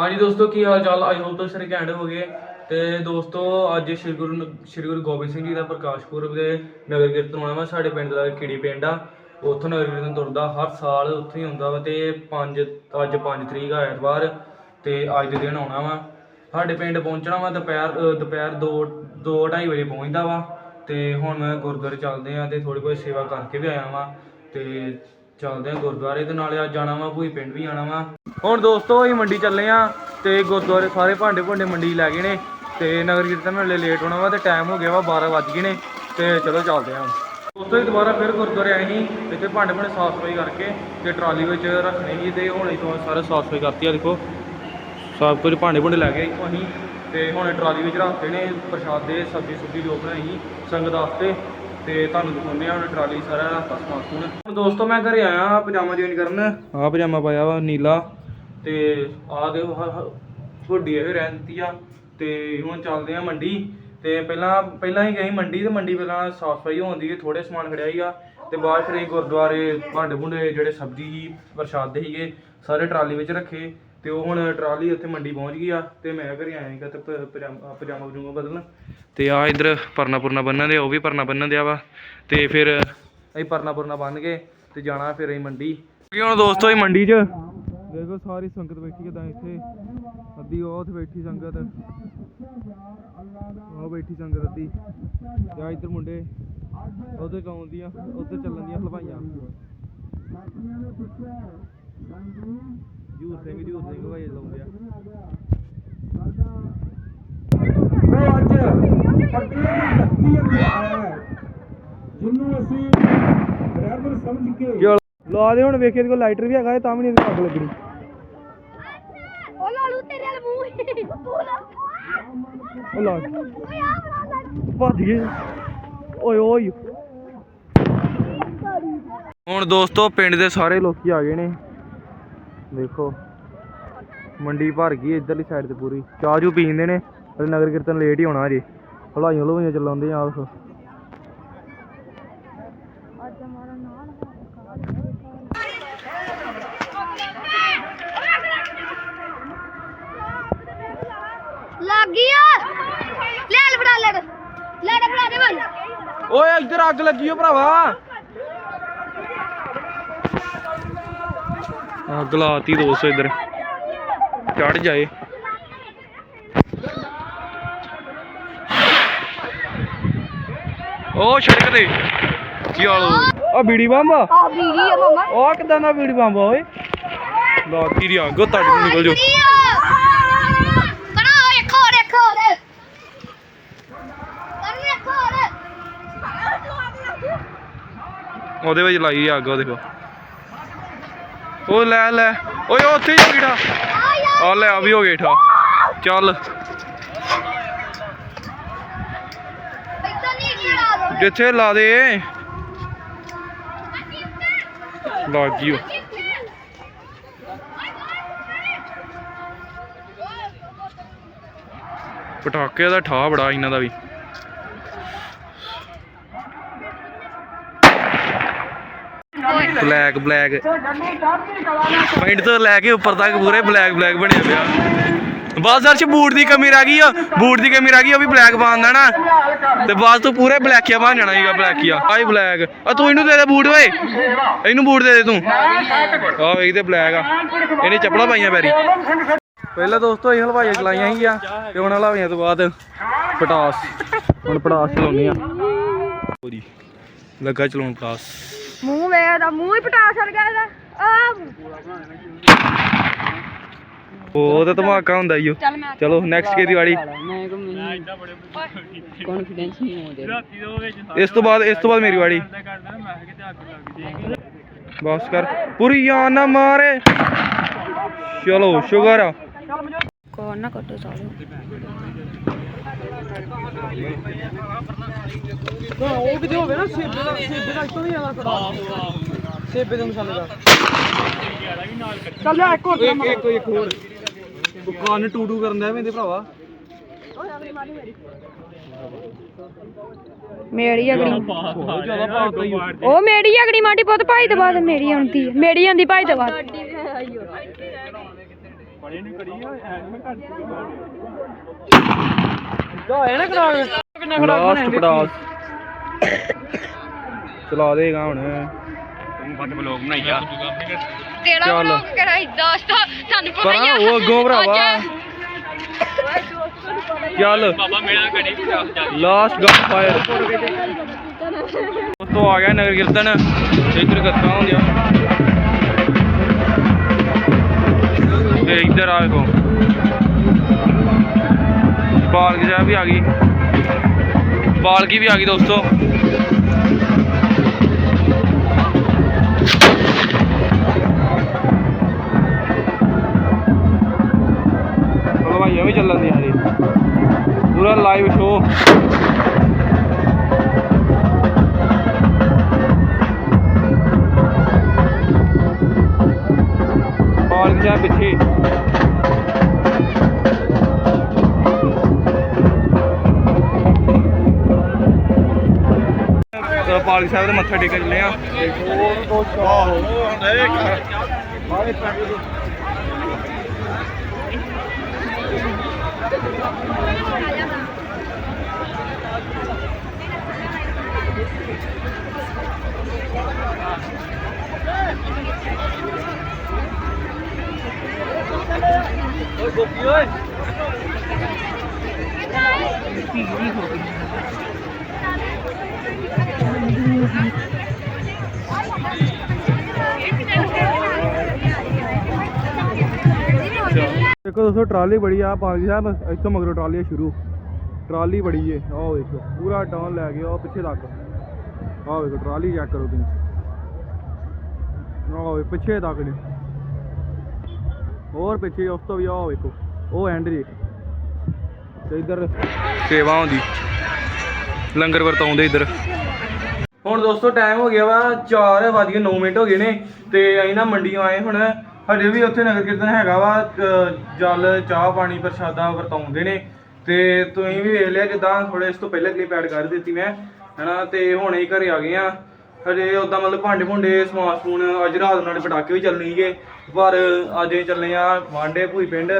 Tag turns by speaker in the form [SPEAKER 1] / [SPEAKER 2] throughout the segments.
[SPEAKER 1] ਹਾਂਜੀ ਦੋਸਤੋ ਕੀ ਹਾਲ ਚਾਲ? ਆਈ ਹੋਪ ਤੁਸੀਂ ਸਾਰੇ ਘੈਂਟ ਹੋਗੇ ਤੇ ਦੋਸਤੋ ਅੱਜ ਸ਼੍ਰੀ ਗੁਰੂ ਨ- ਸ਼੍ਰੀ ਗੁਰੂ ਗੋਬਿੰਦ ਸਿੰਘ ਜੀ ਦਾ ਪ੍ਰਕਾਸ਼ ਪੁਰਬ ਦੇ ਨਗਰ ਕੀਰਤਨ ਹੋਣਾ ਵਾ। ਸਾਡੇ ਪਿੰਡ ਦਾ ਕੀੜੀ ਪਿੰਡ ਆ। ਉੱਥੋਂ ਨਗਰ ਕੀਰਤਨ ਤੁਰਦਾ ਹਰ ਸਾਲ ਉੱਥੇ ਹੀ ਹੁੰਦਾ ਵਾ ਤੇ 5 ਅੱਜ 5 ਤਰੀਕ ਆ ਐਤਵਾਰ ਤੇ ਅੱਜ ਦੇ ਦਿਨ ਆਉਣਾ ਵਾ। ਸਾਡੇ ਪਿੰਡ ਪਹੁੰਚਣਾ ਵਾ ਦੁਪਹਿਰ ਅ, ਦੁਪਹਿਰ 2 2:30 ਵਜੇ ਪਹੁੰਚਦਾ ਵਾ। ਤੇ ਹੁਣ ਮੈਂ ਗੁਰਦੁਆਰੇ ਚੱਲਦੇ ਆ ਤੇ ਥੋੜੀ ਬਹੁਤ ਸੇਵਾ ਕਰਕੇ ਵੀ ਆਇਆ ਵਾ। ਤੇ ਚੱਲਦੇ ਆ ਗੁਰਦੁਆਰੇ ਤੇ ਨਾਲੇ ਅੱਜ ਜਾਣਾ ਵਾ, ਭੂਈ ਪਿੰਡ ਵੀ ਜਾਣਾ ਵਾ। ਹੁਣ ਦੋਸਤੋ, ਅਸੀਂ ਮੰਡੀ ਚੱਲੇ ਆ ਤੇ ਗੁਰਦੁਆਰੇ ਸਾਰੇ ਭਾਂਡੇ ਭੁੰਡੇ ਮੰਡੀ ਲੈ ਗਏ ਨੇ ਤੇ ਨਗਰ ਕੀਰਤਨ ਵੇਲੇ ਲੇਟ ਹੋਣਾ ਵਾ ਤੇ ਟਾਈਮ ਹੋ ਗਿਆ ਵਾ 12 ਵੱਜ ਗਏ ਨੇ ਤੇ ਚਲੋ ਚੱਲਦੇ ਆ। ਦੋਸਤੋ ਹੀ ਦੁਬਾਰਾ ਫਿਰ ਗੁਰਦੁਆਰੇ ਆਏ ਸੀ, ਇੱਥੇ ਭਾਂਡੇ ਭੁੰਡੇ ਸਾਫ਼ ਸਫ਼ਾਈ ਕਰਕੇ ਤੇ ਟਰਾਲੀ ਵਿੱਚ ਰੱਖਣੇ ਸੀ ਤੇ ਹੁਣ ਇਥੋਂ ਸਾਰੇ ਸਾਫ਼ ਸਫ਼ਾਈ ਕਰਤੀ ਆ, ਦੇਖੋ। ਸਭ ਕੁਝ ਭਾਂਡੇ ਭੁੰਡੇ ਲੈ ਗਏ ਇੱਥੋਂ ਅਸੀਂ ਤੇ ਹੁਣ ਟਰਾਲੀ ਵਿੱਚ ਰੱਖਦੇ ਨੇ ਪ੍ਰਸ਼ਾਦ ਦੇ ਸਬਜ਼ੀ ਸੁਬਜ਼ੀ ਜੋ ਬਣਾਈ ਸੀ, ਸੰਗਤ ਵਾਸਤੇ। ਤੇ ਤੁਹਾਨੂੰ ਦਿਖਾਉਂਦੇ ਆ ਟਰਾਲੀ ਸਾਰਾ ਰੱਖਤਾ ਹੁਣ ਦੋਸਤੋ, ਮੈਂ ਘਰੇ ਆਇਆ ਪਜਾਮਾ ਚੇਂਜ ਕਰਨ। ਆਹ ਪਜਾਮਾ ਪਾਇਆ ਵਾ ਨੀਲਾ। ਤੇ ਆਹ ਦੇ ਹੁੱਡੀ ਇਹ ਰਹਿ ਦਿੱਤੀ ਆ। ਤੇ ਹੁਣ ਚੱਲਦੇ ਆ ਮੰਡੀ। ਤੇ ਪਹਿਲਾਂ ਪਹਿਲਾਂ ਹੀ ਗਈ ਮੰਡੀ ਤੇ ਮੰਡੀ ਪਹਿਲਾਂ ਸਾਫ਼ ਸਫ਼ਾਈ ਹੁੰਦੀ ਹੈ ਥੋੜੇ ਸਮਾਨ ਖੜਿਆ ਸੀਗਾ ਤੇ ਬਾਅਦ ਫਿਰ ਅਸੀਂ ਗੁਰਦੁਆਰੇ ਭਾਂਡੇ ਭੁੰਡੇ ਜਿਹੜੇ ਸਬਜ਼ੀ ਸੀ ਪ੍ਰਸ਼ਾਦ ਦੇ ਸੀਗੇ, ਸਾਰੇ ਟਰਾਲੀ ਵਿੱਚ ਰੱਖੇ। ਤੇ ਉਹ ਹੁਣ ਟਰਾਲੀ ਉੱਥੇ ਮੰਡੀ ਪਹੁੰਚ ਗਈ ਆ, ਤੇ ਮੈਂ ਘਰੇ ਆਇਆ ਸੀਗਾ ਤੇ ਪ- ਪਜਾਮਾ ਪਜਾਮਾ ਪਜੂਮਾ ਬਦਲਣ। ਤੇ ਆ ਇਧਰ ਪਰਨਾ ਪੁਰਨਾ ਬੰਨਣ ਦੇ, ਉਹ ਵੀ ਪਰਨਾ ਬੰਨਣ ਦਿਆ ਵਾ। ਤੇ ਫਿਰ ਅਸੀਂ ਪਰਨਾ ਪੁਰਨਾ ਬੰਨ ਕੇ ਤੇ ਜਾਣਾ ਫਿਰ ਅਸੀਂ ਮੰਡੀ। ਕਿਉਂਕਿ ਹੁਣ ਦੋਸਤੋ ਇਹ ਮੰਡੀ 'ਚ? ਦੇਖੋ, ਸਾਰੀ ਸੰਗਤ ਬੈਠੀ ਕਿਦਾਂ ਇੱਥੇ? ਅੱਧੀ ਉਹ ਉੱਥੇ ਬੈਠੀ ਸੰਗਤ। ਉਹ ਬੈਠੀ ਸੰਗਤ ਅੱਧੀ। ਤੇ ਆ ਇੱਧਰ ਮੁੰਡੇ ਉਧਰ ਗਾਉਂਦੀਆਂ ਉੱਧਰ ਚੱਲਣ ਦੀਆਂ ਹਲਵਾਈਆਂ। ਜੂਰ ਸਿੰਘ ਜੂਰ ਸਿੰਘ ਹਲਵਾਈ ਲਾਉਂਦੇ ਆ।
[SPEAKER 2] ਉਹ ਅੱਜ ਪੱਟੀ ਦੀ ਧਰਤੀ ਆਇਆ ਹੈ ਜਿਹਨੂੰ ਅਸੀਂ ਰਹਿਬਰ ਸਮਝ ਕੇ
[SPEAKER 1] ਚਲ ਲਾ ਦੇ ਹੁਣ ਵੇਖੇ ਕੋਲ ਲਾਈਟਰ ਵੀ ਹੈਗਾ ਤਾਂ ਵੀ ਨਹੀਂ ਅੱਗ ਲੱਗਣੀ।
[SPEAKER 3] ਉਹ ਲਾਲੂ ਤੇਰੇ ਵਾਲ ਮੂੰਹ ਹੀ ਪੂਰਾ
[SPEAKER 1] ਉਹ ਲਾ।
[SPEAKER 3] ਓਏ ਆ ਬਣਾ ਲੈ।
[SPEAKER 1] ਭੱਜ ਗਏ। ਓਏ ਓਏ। ਹੁਣ ਦੋਸਤੋ ਪਿੰਡ ਦੇ ਸਾਰੇ ਲੋਕੀ ਆ ਗਏ ਨੇ। ਦੇਖੋ। ਮੰਡੀ ਭਰ ਗਈ ਇਧਰਲੀ ਸਾਈਡ ਤੇ ਪੂਰੀ। ਚਾਹ ਜੂ ਪੀਂਦੇ ਨੇ ਤੇ ਨਗਰ ਕੀਰਤਨ ਲੇਟ ਹੀ ਹੋਣਾ ਅਜੇ ਹਲਾਈਆਂ ਹਲਵਾਈਆਂ ਚਲਾਉਂਦੇ ਆ
[SPEAKER 3] ਨਾਮ ਲੱਗ ਗਿਆ ਲੈ ਲੈ ਫੜਾ ਲੈ। ਲੈ ਲੈ ਫੜਾ ਦੇ ਭਾਈ
[SPEAKER 1] ਓਏ ਇੱਧਰ ਅੱਗ ਲੱਗੀ ਓ ਭਰਾਵਾ। ਅੱਗ ਲਾਤੀ ਦੋਸਤੋ ਇੱਧਰ। ਚੜ ਜਾਏ। ਉਹ ਸੜਕ ਤੇ ਚਲੋ ਆ ਬੀੜੀ ਬੰਬ ਆ?
[SPEAKER 3] ਆ ਬੀੜੀ ਆ ਮਮਾ।
[SPEAKER 1] ਉਹ ਕਿਦਾਂ ਦਾ ਬੀੜੀ ਬੰਬ ਆ ਓਏ? ਲਾਤੀ ਦੀ ਅੱਗ ਉਹ ਤੁਹਾਡੇ ਤੋਂ ਨਿਕਲ ਜੋ
[SPEAKER 3] ਕਣਾ ਇੱਕ ਹੋਰ ਇੱਕ ਹੋਰ ਕਰਨ ਇੱਕ ਹੋਰ
[SPEAKER 1] ਉਹਦੇ ਵਿੱਚ ਲਾਈ ਅੱਗ ਉਹ ਦੇਖੋ ਉਹ ਲੈ ਲੈ। ਓਏ ਉੱਥੇ ਹੀ ਕੀੜਾ
[SPEAKER 3] ਆ
[SPEAKER 1] ਲੈ ਆ ਵੀ ਹੋ ਗਿਆ ਠਾ। ਚੱਲ। ਜਿੱਥੇ ਲਾ ਦੇ। ਲੱਗ ਗਈ ਉਹ ਪਟਾਕੇ ਦਾ ਠਾ ਬੜਾ ਇਹਨਾਂ ਦਾ ਵੀ। Black black. ਪੈਂਟ ਤੋਂ ਲੈ ਕੇ ਉੱਪਰ ਤੱਕ ਪੂਰੇ ਬਲੈਕ ਬਲੈਕ ਬਣਿਆ ਪਿਆ। ਬਸ ਅਰਸ਼ ਬੂਟ ਦੀ ਕਮੀ ਰਹਿ ਗਈ ਆ। ਬੂਟ ਦੀ ਕਮੀ ਰਹਿ ਗਈ, ਉਹ ਵੀ ਬਲੈਕ ਪਾਉਂਦਾ ਨਾ। ਤੇ ਬਸ ਤੂੰ ਪੂਰੇ ਬਲੈਕੀਆ ਬਣ ਜਾਣਾ ਸੀਗਾ, ਬਲੈਕੀਆ। ਆਈ ਬਲੈਕ। ਆ ਤੂੰ ਇਹਨੂੰ ਦੇ ਦੇ ਬੂਟ ਓਏ। ਇਹਨੂੰ ਬੂਟ ਦੇ ਦੇ ਤੂੰ। ਆ ਵੇਖ ਤੇ ਬਲੈਕ ਆ। ਇਹਨੇ ਚੱਪਲਾਂ ਪਾਈਆਂ ਪੈਰੀ। ਪਹਿਲਾਂ ਦੋਸਤੋ ਇਹ ਹਲਵਾਈਆਂ ਚਲਾਈਆਂ ਸੀਗੀਆਂ, ਤੇ ਹੁਣ ਹਲਵਾਈਆਂ ਤੋਂ ਬਾਅਦ ਪਟਾਸ। ਹੁਣ ਪਟਾਸ ਚਲਾਉਣੀ ਆ। ਲੱਗਾ ਚਲਾਉਣ ਪਟਾਸ।
[SPEAKER 3] ਮੂੰਹ ਵੇਖਦਾ ਮੂੰਹ ਹੀ ਪਟਾ ਛੜ ਗਿਆ ਇਹਦਾ ਆ
[SPEAKER 1] ਉਹ ਤਾਂ ਧਮਾਕਾ ਹੁੰਦਾ ਈ ਓ।
[SPEAKER 3] ਚੱਲ ਮੈਂ
[SPEAKER 1] ਚਲੋ ਨੈਕਸਟ ਕੀ ਦੀ ਵਾਰੀ
[SPEAKER 4] ਕੌਨਫੀਡੈਂਸ ਨਹੀਂ ਹੋਉਂਦੇ
[SPEAKER 1] ਇਸ ਤੋਂ ਬਾਅਦ ਇਸ ਤੋਂ ਬਾਅਦ ਮੇਰੀ ਵਾਰੀ। ਬਸ ਕਰ। ਪੂਰੀ ਜਾਨ ਨਾ ਮਾਰੇ। ਚਲੋ ਸ਼ੁਗਰ ਆ।
[SPEAKER 4] ਕੋਣ ਨਾ ਕੱਟੋ ਸਾਰੇ
[SPEAKER 1] ਉਹ ਕਿਤੇ ਹੋਵੇ ਨਾ ਸੇਬੇ ਦਾ ਸੇਬੇ ਦਾ ਇਤੋਂ ਵੀ ਜ਼ਿਆਦਾ ਕਰਾ ਸੇਬੇ ਦੇ ਮਸਾਲੇ ਦਾ। ਚੱਲ ਜਾ ਇੱਕ ਹੋਰ ਇੱਕ ਇੱਕ ਇੱਕ ਹੋਰ। ਕੰਨ ਟੂ ਟੂ ਕਰਨ ਦਾ ਮੇਰੇ ਭਰਾਵਾ।
[SPEAKER 4] ਮੇਰੀ ਅਗੜੀ
[SPEAKER 1] ਬਹੁਤ ਜ਼ਿਆਦਾ
[SPEAKER 4] ਉਹ ਮੇਰੀ ਅਗੜੀ ਮਾਟੀ ਪੁੱਤ ਭਾਈ ਤੋਂ ਬਾਅਦ ਮੇਰੀ ਆਉਂਦੀ ਹੈ ਮੇਰੀ ਆਉਂਦੀ ਭਾਈ ਤੋਂ ਬਾਅਦ
[SPEAKER 1] ਲਾਸਟ ਪੜਾਸ ਚਲਾ ਦੇਗਾ ਹੁਣ।
[SPEAKER 3] ਤੇਰਾ
[SPEAKER 1] ਚੱਲ।
[SPEAKER 3] ਬਲੌਗ ਕਿਹੜਾ ਇਦਾਂ ਤੁਹਾਨੂੰ ਪਤਾ ਹੀ
[SPEAKER 1] ਪਰਾਂ
[SPEAKER 3] ਆ
[SPEAKER 1] ਉਹ ਅੱਗੋਂ ਭਰਾਵਾ। ਚੱਲ। ਲਾਸਟ ਗਨ ਫਾਇਰ ਤੋਂ ਆ ਗਿਆ ਨਗਰ ਕੀਰਤਨ। ਇੱਧਰ ਗੱਤਾਂ ਹੁੰਦੀਆਂ। ਇੱਧਰ ਆ ਵੇਖੋ ਪਾਲਕੀ ਸਾਹਿਬ ਵੀ ਆ ਗਈ। ਪਾਲਕੀ ਵੀ ਆ ਗਈ ਦੋਸਤੋ। ਤਾਂ ਪਾਲਕੀ ਸਾਹਿਬ ਦੇ ਮੱਥਾ ਟੇਕਣ ਚੱਲੇ ਆ। ਦੇਖੋ ਦੋਸਤੋ, ਟਰਾਲੀ ਬੜੀ ਆ ਪਾਲਕੀ ਸਾਹਿਬ, ਇੱਥੋਂ ਮਗਰੋਂ ਟਰਾਲੀ ਆ ਸ਼ੁਰੂ। ਟਰਾਲੀ ਬੜੀ ਏ, ਆਹ ਵੇਖੋ, ਪੂਰਾ ਟਰਨ ਲੈ ਗਿਆ ਉਹ ਪਿੱਛੇ ਤੱਕ। ਆਹ ਵੇਖੋ, ਟਰਾਲੀ ਚੈੱਕ ਕਰੋ ਤੁਸੀਂ। ਆਹ ਵੇ, ਪਿੱਛੇ ਤੱਕ ਨੇ। ਹੋਰ ਪਿੱਛੇ, ਉਸ ਤੋਂ ਵੀ ਆਹ ਵੇਖੋ, ਉਹ ਐਂਡ ਜੀ। ਤੇ ਇੱਧਰ ਸੇਵਾ ਹੁੰਦੀ ਲੰਗਰ ਵਰਤਾਉਂਦੇ ਇੱਧਰ। ਹੁਣ ਦੋਸਤੋ ਟਾਈਮ ਹੋ ਗਿਆ ਵਾ 4 ਵੱਜ ਕੇ 9 ਮਿੰਟ ਹੋ ਗਏ ਨੇ ਤੇ ਅਸੀਂ ਨਾ ਮੰਡੀੋਂ ਆਏ ਹੁਣ। ਹਜੇ ਵੀ ਉੱਥੇ ਨਗਰ ਕੀਰਤਨ ਹੈਗਾ ਵਾ ਜਲ, ਚਾਹ, ਪਾਣੀ, ਪ੍ਰਸ਼ਾਦਾ ਵਰਤਾਉਂਦੇ ਨੇ। ਤੇ ਤੁਸੀਂ ਵੀ ਵੇਖ ਲਿਆ ਜਿੱਦਾਂ ਥੋੜੇ ਇਸ ਤੋਂ ਪਹਿਲਾਂ ਕਲਿੱਪ ਐਡ ਕਰ ਦਿੱਤੀ ਮੈਂ, ਹਨਾ? ਤੇ ਹੁਣ ਹੀ ਘਰੇ ਆ ਗਏ ਆ ਹਜੇ ਉਦਾਂ ਮਤਲਬ ਭਾਂਡੇ ਭੁੰਡੇ, ਸਮਾਨ ਸਮੂਨ ਅੱਜ ਰਾਤ ਨਾਲ ਨਾਲੇ ਪਟਾਕੇ ਵੀ ਚੱਲਣੇ ਸੀਗੇ ਪਰ ਅੱਜ ਅਸੀਂ ਚੱਲੇ ਆ ਵਾਂਡੇ ਭੂਈ ਪਿੰਡ।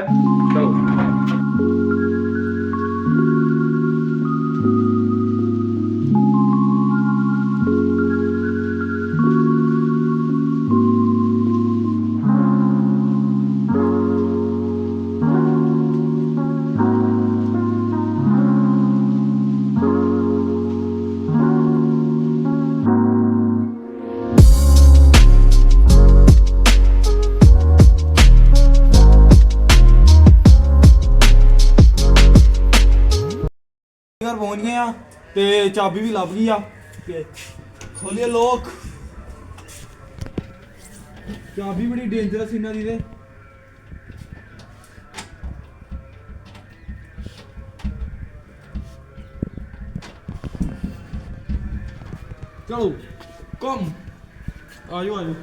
[SPEAKER 1] ਤੇ ਚਾਬੀ ਵੀ ਲੱਭ ਗਈ ਆ। ਤੇ ਖੋਲੀਏ ਲੋਕ। ਚਾਬੀ ਬੜੀ ਡੇਂਜਰਸ ਇਹਨਾਂ ਦੀ ਤੇ। ਚਲੋ ਕਮ ਆਜੋ ਆਜੋ।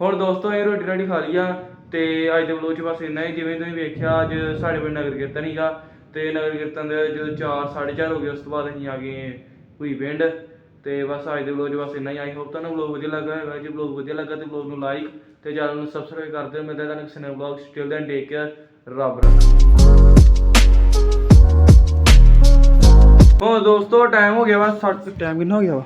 [SPEAKER 1] ਹੁਣ ਦੋਸਤੋ ਇਹ ਰੋਟੀ ਰਾਟੀ ਖਾ ਲਈ ਆ ਤੇ ਅੱਜ ਦੇ ਵਲੋਗ ਚ ਬਸ ਇੰਨਾ ਹੀ। ਜਿਵੇਂ ਤੁਸੀਂ ਵੇਖਿਆ, ਅੱਜ ਸਾਡੇ ਪਿੰਡ ਨਗਰ ਕੀਰਤਨ ਹੀਗਾ ਤੇ ਨਗਰ ਕੀਰਤਨ ਦੇ ਜਦੋਂ 4 4:30 ਹੋ ਗਏ, ਉਸ ਤੋਂ ਬਾਅਦ ਅਸੀਂ ਆ ਗਏ ਭੂਈ ਪਿੰਡ। ਤੇ ਬਸ ਅੱਜ ਦੇ ਵਲੋਗ ਚ ਬਸ ਇੰਨਾ ਹੀ। ਆਈ ਹੋਪ ਤੁਹਾਨੂੰ ਵਲੋਗ ਵਧੀਆ ਲੱਗਾ ਹੋਵੇਗਾ ਜੇ ਵਲੋਗ ਵਧੀਆ ਲੱਗਾ ਤੇ ਵਲੋਗ ਨੂੰ ਲਾਈਕ ਤੇ ਚੈਨਲ ਨੂੰ ਸਬਸਕ੍ਰਾਈਬ ਕਰ ਦਿਓ। ਮਿਲਦੇ ਤੁਹਾਨੂੰ ਕਿਸੇ ਨਵੇਂ vlog still then take care ਰੱਬ ਰੱਖ। ਹੁਣ ਦੋਸਤੋ ਟਾਈਮ ਹੋ ਗਿਆ ਵਾ ਟਾਈਮ ਕਿੰਨਾ ਹੋ ਗਿਆ ਵਾ?